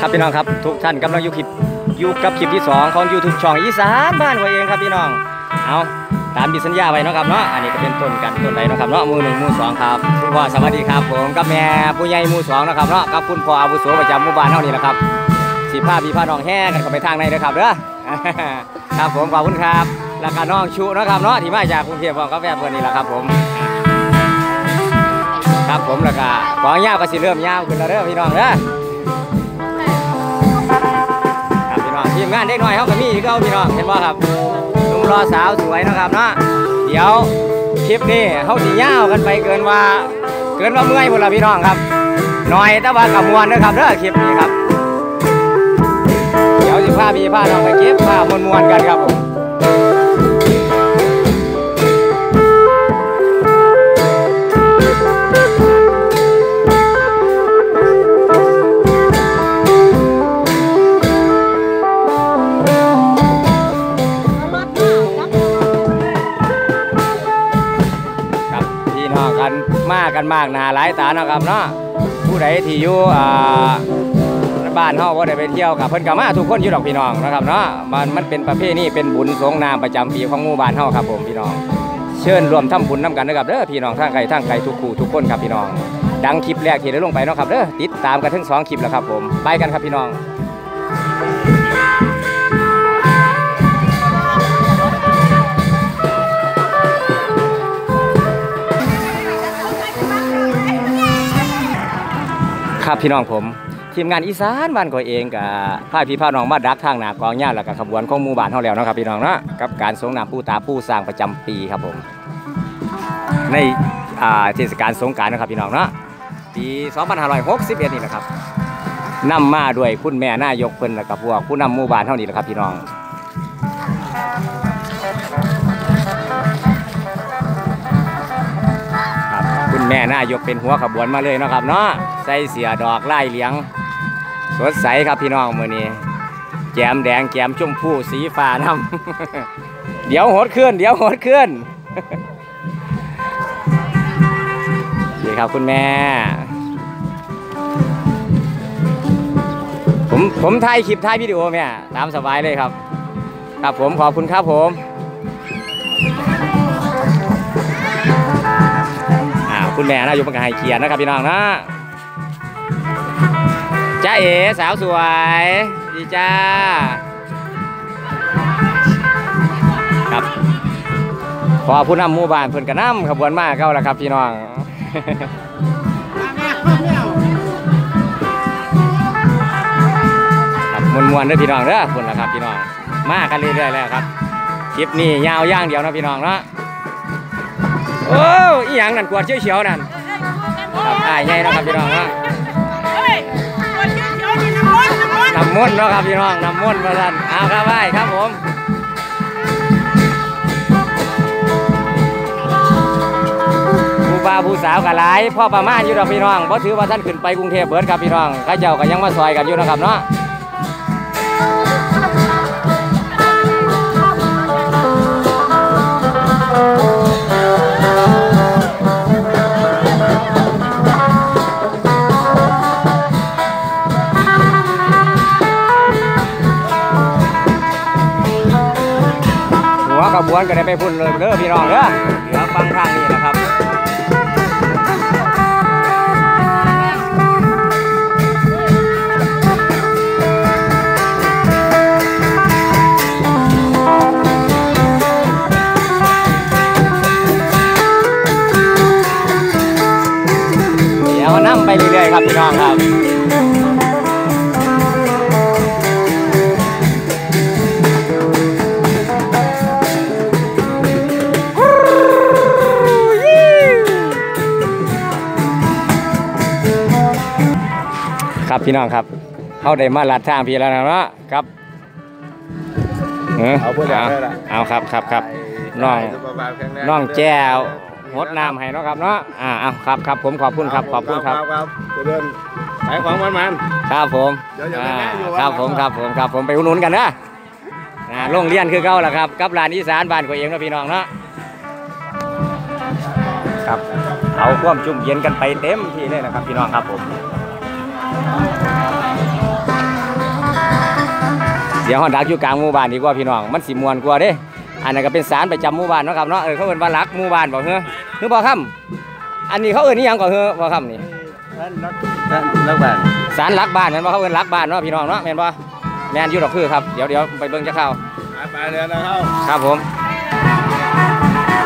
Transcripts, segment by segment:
ครับพี่น้องครับทุกท่านกำลังอยู่คลิปอยู่กับคลิปที่สองของ YouTube ช่องอีสานบ้านหัวเองครับพี่น้องเอาตามที่สัญญาไว้เนาะครับเนาะอันนี้ก็เป็นต้นกันต้นใดเนาะครับเนาะมู่หนึ่งมู่สองครับคุณพ่อสวัสดีครับผมกับแม่ผู้ใหญ่มู่สองนะครับเนาะกับคุณพ่ออาวุโสประจำหมู่บ้านเท่านี้แหละครับสีผ้าพีผ้าน้องแห้กันเข้าไปทางในเด้อครับเด้อครับผมขอบคุณครับแล้วก็น้องชูนะครับเนาะที่มาจากกรุงเทพพร้อมกับแฟเพื่อนนี่แหละครับผมครับผมแล้วก็ของยาวก็สิเริ่มยาวขึ้นแล้วเด้อพี่น้องเด้อ มงานเด็กน้อยเขาก็มีอีกเขาพี่น้องเห็นว่าครับหนุ่มรอสาวสวยนะครับเนาะเดี๋ยวคลิปนี้เขาสียาวกันไปเกินว่า เกินว่าเมื่อยหมดละพี่น้องครับหน่อยแต่ว่ากับมวนนะครับเด้อคลิปนี้ครับ เดี๋ยวสิพาพี่พาน้องไปเก็บภาพมวนๆกันครับผม มากนาหลายตาเนาะครับเนาะผู้ใดที่อยู่อ่าบ้านเฮาบ่ได้ไปเที่ยวกับเพิ่นก็มาทุกคนอยู่ดอกพี่น้องนะครับเนาะมันมันเป็นประเพณีเป็นบุญสงน้ำประจำปีของหมู่บ้านเฮาครับผมพี่น้อง เชิญรวมทำบุญนํกันนะครับเด้อพี่น้องทางไกลทางไกลทุกคู่ทุกคนครับพี่น้อง ดังคลิปแรกที่ได้ลงไปเนาะครับเด้อติดตามกันทั้งสองคลิปแล้วครับผมไปกันครับพี่น้อง ครับพี่น้องผม ทีมงานอีสานบ้านก็เองกับพาพี่พาน้องมาดักทางหนากองย่าแล้วก็ขบวนของหมู่บ้านเฮาแล้วนะครับพี่น้องเนาะกับการสงน้ำผู้ตาผู้สร้างประจำปีครับผม ในเทศกาลสงกานต์นะครับพี่น้องเนาะปี 2561 นี่นะครับนำมาด้วยคุณแม่นายกเพิ่นแล้วก็พวกผู้นำหมู่บ้านเฮานี่แหละครับพี่น้องครับคุณแม่นายกเป็นหัวขบวนมาเลยนะครับเนาะ ใส่เสียดอกไล่เหลียง สดใสครับพี่น้องมือนี้แกมแดงแกมชมพูสีฟ้าน้ำเดี๋ยวโหดขึ้นเดี๋ยวโหดขึ้นนี่ครับคุณแม่ ผมผมถ่ายคลิปถ่ายวิดีโอแม่ตามสบายเลยครับ ครับผมขอบคุณครับผมอ่าคุณแม่นะอยู่บังกะให้เกียรนะครับพี่น้องนะ จ้าเอ๋สาวสวย ดีจ้า ครับ พอผู้นำหมู่บ้านเพิ่นกระน้ำขบวนมาเก้าแล้วครับพี่น้องครับมวนๆเด้อพี่น้องเด้อคุณละครับพี่น้อง มากันเรื่อยๆแล้วครับ คลิปนี้ยาวย่างเดียวนะพี่น้องเนาะโอ้อีหยังนั่นกวดเฉียวๆนั่นครับอ้ายใหญ่นะครับพี่น้องเนาะ น้ำมนต์เนาะครับพี่น้องน้ำมนต์มาสั่นเอาครับไปครับผมผู้บ่าวผู้สาวกันหลายพ่อประมาณอยู่ดอกพี่น้องเพราะถือว่าท่านขึ้นไปกรุงเทพเบิร์ดครับพี่น้องข้าเจ้าก็ยังมาซอยกันอยู่นะครับเนาะ ก็ได้ไปพุ่นเลยเด้อพี่น้องเด้อเหลือฟังทางนี้นะครับเดี๋ยวนั่งไปเรื่อยๆครับพี่น้องครับ พี่น้องครับเขาได้มาลัดทางพี่แล้วนะเนาะครับเออเอาพูดอย่างนี้ล่ะเอาครับครับครับน้องน้องแจ้วงดน้ำให้เนาะครับเนาะอ่าเอาครับครับผมขอบคุณครับขอบคุณครับครับเดินขายของมันมันครับผมเดี๋ยวจะไปอ่าแม่อยู่ครับผมว่าครับผมครับผมไปอุดหนุนกันนะอ่าโรงเรียนคือเก่าล่ะครับกับร้านอีสานบ้านก็เองเนาะพี่น้องเนาะครับเอาความจุ่มเย็นกันไปเต็มที่เลยนะครับพี่น้องครับผม เดี๋ยวเฮาดักอยู่กลางหมู่บ้านดีกว่าพี่น้องมันสิม่วนกว่าเด้ อันนั้นก็เป็นศาลประจำหมู่บ้านเนาะครับเนาะเออเขาเอิ้นว่ารักหมู่บ้านบ่เฮ้อหรือบ่ครับอันนี้เขาเอิ้นอีหยังก่อเฮ้อบ่ครับนี่รักบ้านศาลรักบ้านแม่นบ่เขาเอิ้นรักบ้านเนาะพี่น้องเนาะแม่นบ่แม่นอยู่ดอกคือครับเดี๋ยวเดี๋ยวไปเบิ่งจะเข้าไปเรือนะเข้าครับผม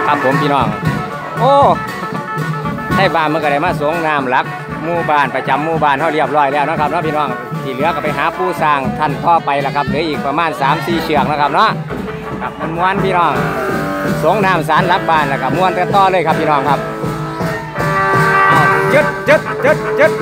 ครับผมพี่น้อง โอ้ให้บ้านมันก็ได้มาสงน้ำรัก หมู่บ้านประจำหมู่บ้านเขาเรียบร้อยแล้วนะครับเนาะพี่น้องที่เหลือก็ไปหาผู้สร้างท่านพ่อไปแล้วครับเหลืออีกประมาณ3-4เชือกนะครับเนาะครับมันม้วนพี่น้องสงน้ำสารรับบ้านแล้วก็ม้วนกันต่อเลยครับพี่น้องครับจุดจึดจึดจึด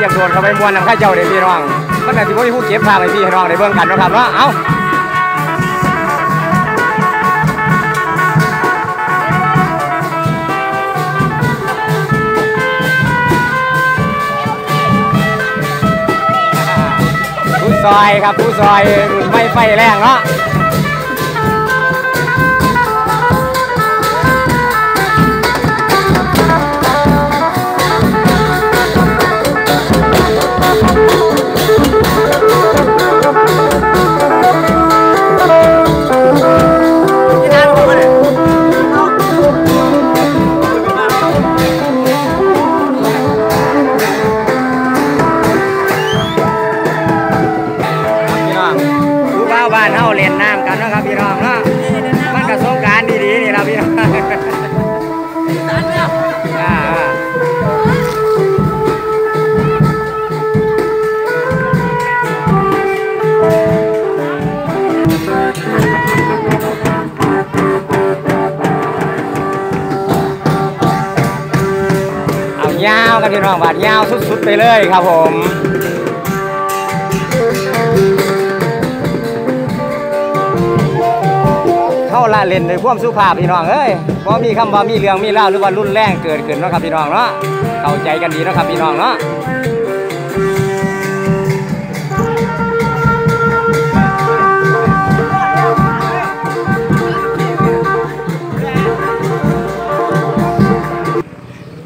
อยากโดนเขาไปมวนนำข้าเจ้าเด้พี่น้องมันน่ะสิบ่มีผู้เก็บภาพให้พี่น้องได้เบิ่งกันนะครับเนาเอ้าผู้ซอยครับผู้ซอยไม่ไฟแรงเนาะ กับพี่น้องบาดยาวสุดๆไปเลยครับผมเข้าละเล่นในความสุภาพพี่น้องเอ้ยพอมีคำว่ามีเรื่องมีเล่าหรือว่ารุนแรงเกิดขึ้นเนาะครับพี่น้องเนาะเข้าใจกันดีเนาะครับพี่น้องเนาะ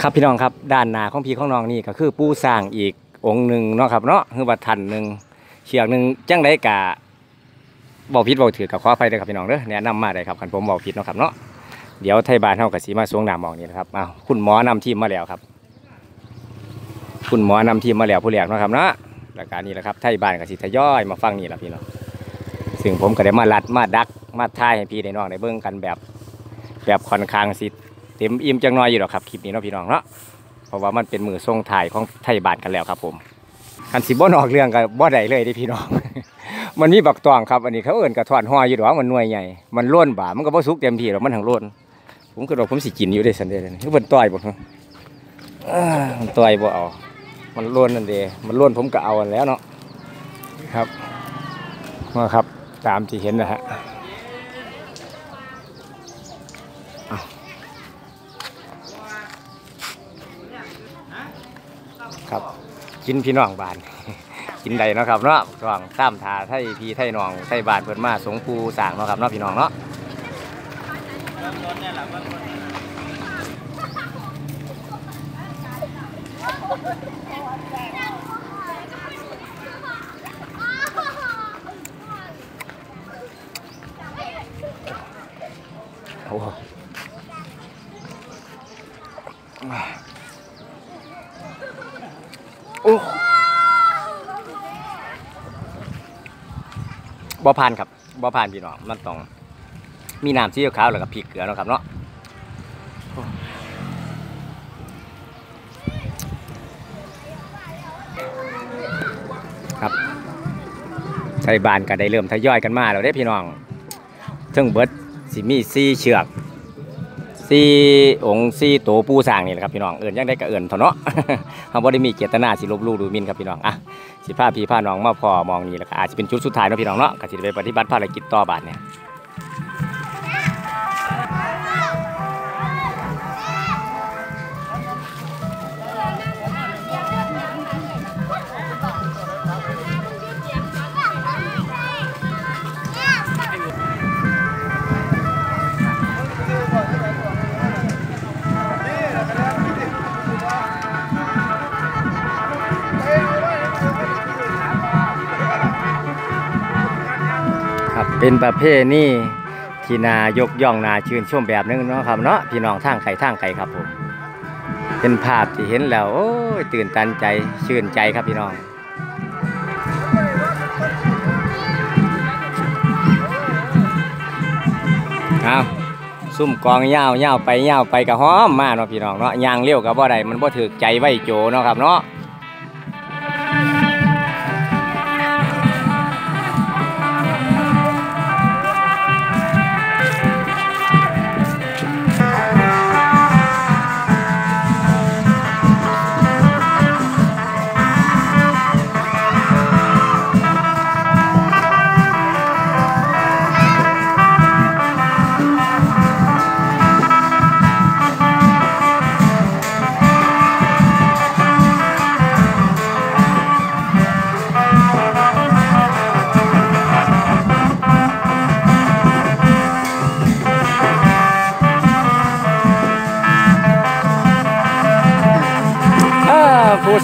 ครับพี่น้องครับด้านหน้าของพี่ของน้องนี่ก็คือปูสร้างอีกองค์หนึ่งเนาะครับเนาะคือว่าทันหนึ่งเชือกหนึ่งจังไดกะบอกผิดบอกถือกับขออภัยด้วยครับพี่น้องเด้อแนะนำมาได้ครับคันผมบอกผิดเนาะครับเนาะเดี๋ยวไทยบานเฮากับสีมาสวงหน้ำหมองนี่นะครับอ้าวคุณหมอนำทีมมาแล้วครับ คุณหมอนำทีมมาแล้วผู้แรกเนาะครับเนาะรายการนี้แหละครับไทยบานกับสีทยอยมาฟังนี่แหละพี่น้องซึ่งผมก็ได้มาลัดมาดักมาทายให้พี่ได้น้องได้เบิ่งกันแบบ แบบค่อนข้างสิ เต็มอิ่มจังน้อยอยู่หรอกครับคลิปนี้เนาะพี่น้องเนาะเพราะว่ามันเป็นมือทรงถ่ายของไทยบานกันแล้วครับผมคันสิบ่นอกเรื่องกับบ่ได้เลยเดิพี่น้อง มันมีบักตองครับอันนี้เขาเอิ้นกระถอนหัวอยู่ดอกมันหน่วยใหญ่มันล้นบ่ามันก็บ่สุกเต็มที่หรอกมันทั้งล้นผมก็บอกผมสิกินอยู่ได้สันเดย์นี่มันต่อยบ่มันต่อยบ่เอามันล้นนั่นเด้มันล้นผมก็เอาอันแล้วเนาะครับมาครับตามที่เห็นนะฮะเอา ครับ กินพี่น้องบ้าน กินใดเนาะครับเนาะช่วงตามทาไทยพี่ไทยน้องไทยบานเพิ่นมาสงปูสางเนาะครับเนาะพี่น้องเนาะโอ้โอ้ บ่ผ่านครับบ่ผ่านพี่น้องมันต้องมีน้ำซีอิ๊วขาวแล้วก็พริกเกลือเนาะครับเนาะครับไทยบานก็ได้เริ่มทยอยกันมาแล้วเด้พี่น้องซึ่งเบิดสิมี4เชือก สี่องค์สี่โตปูสร้างนี่แหละครับพี่น้องเอื่นยังได้ก็เอื่นเถอะเนาะเขาบ่ได้มีเจตนาสิลบลู่ดูหมินครับพี่น้องอะสิพาพี่พาน้องมาพอมองนี่แล้วก็อาจจะเป็นชุดสุดท้ายเนาะพี่น้องเนาะก็สิไปปฏิบัติภารกิจต่อบาทเนี่ย เป็นประเภทนี้ที่นายกย่องนาชื่นชมแบบนึงเนาะครับเนาะพี่น้องทางไข่ทางไข่ครับผม เป็นภาพที่เห็นแล้วโอ้ยตื่นตันใจชื่นใจครับพี่น้องเอาซุ่มกองยาวยาวไปยาวไปกับหอมมาเนาะพี่น้องเนาะยางเลี้ยวกับบ่ได้มันบ่ถือใจไว้โจเนาะครับเนาะ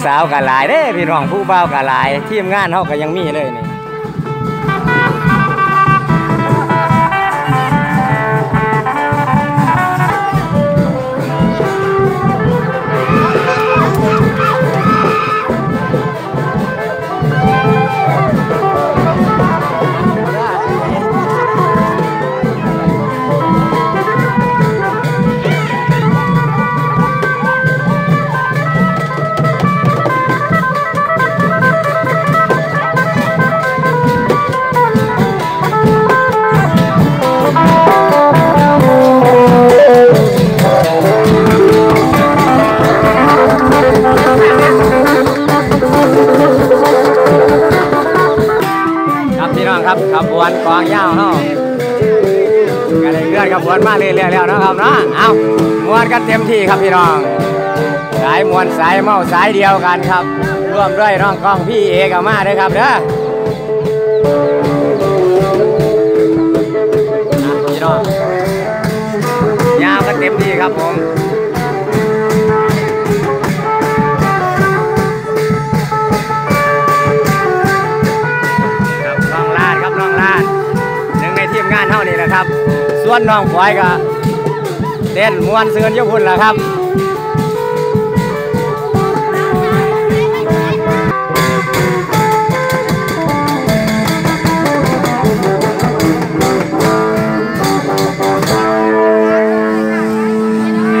สาวกะหลายเด้พี่น้องผู้บ่าวกะหลายทีมงานเฮาก็ยังมีเลยนี่ ครับพี่น้องครับขบวนกองยาวเฮาก็ได้เคลื่อนขบวนมาเรื่อยๆแล้วนะครับเนาะเอามวนกันเต็มที่ครับพี่น้อง สายมวนสายเมาสายเดียวกันครับ ร่วมด้วยน้องกองพี่เอกบมาด้วยครับเด้อพี่น้องยาวกันเต็มที่ครับผม วนน้องฝอยก็เต้นมวนเสือนยุพุ่นแหละครับ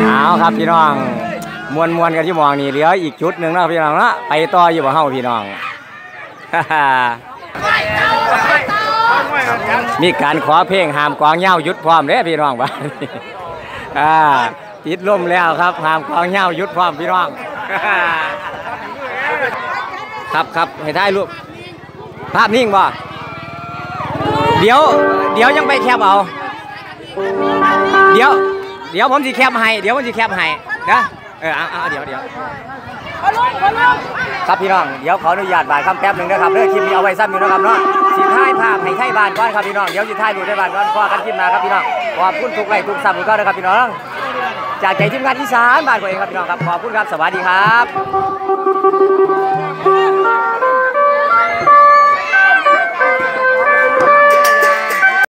เอาครับพี่น้องมวนมวนกันที่มองนี่เหลืออีกจุดหนึ่งนะพี่น้องนะไปต่ออยู่บ่เฮาพี่น้องฮ่า มีการขอเพลงหามกวางเหย้ายุดพร้อมเด้พี่น้องบ้านอ่าติดลมแล้วครับหามกวางเหย้ายุดพร้อมพี่น้อง ครับครับให้ถ่ายรูปภาพนิ่งบ่เดี๋ยว เดี๋ยวยังไปแคบเอา เดี๋ยว เดี๋ยวผมสิแคบให้ เดี๋ยวผมสิแคบให้นะ เออเอาเอาเดี๋ยวเดี๋ยวครับพี่น้อง เดี๋ยวขออนุญาตบายคำแป๊บหนึ่งนะครับเรื่องคลิปนี้เอาไว้ซ้ำอยู่นะครับเนาะสิท้ายภาพให้ไทยบ้านก่อนครับพี่น้อง เดี๋ยวสิท้ายดูไทยบ้านก่อนพอกันคลิปหนาครับพี่น้อง ขอบคุณทุกไลค์ทุกซับทุกก้อนนะครับพี่น้อง จากใจทีมงานอีสานบ้านตัวเองครับพี่น้องครับ ขอบคุณครับ สวัสดีครับ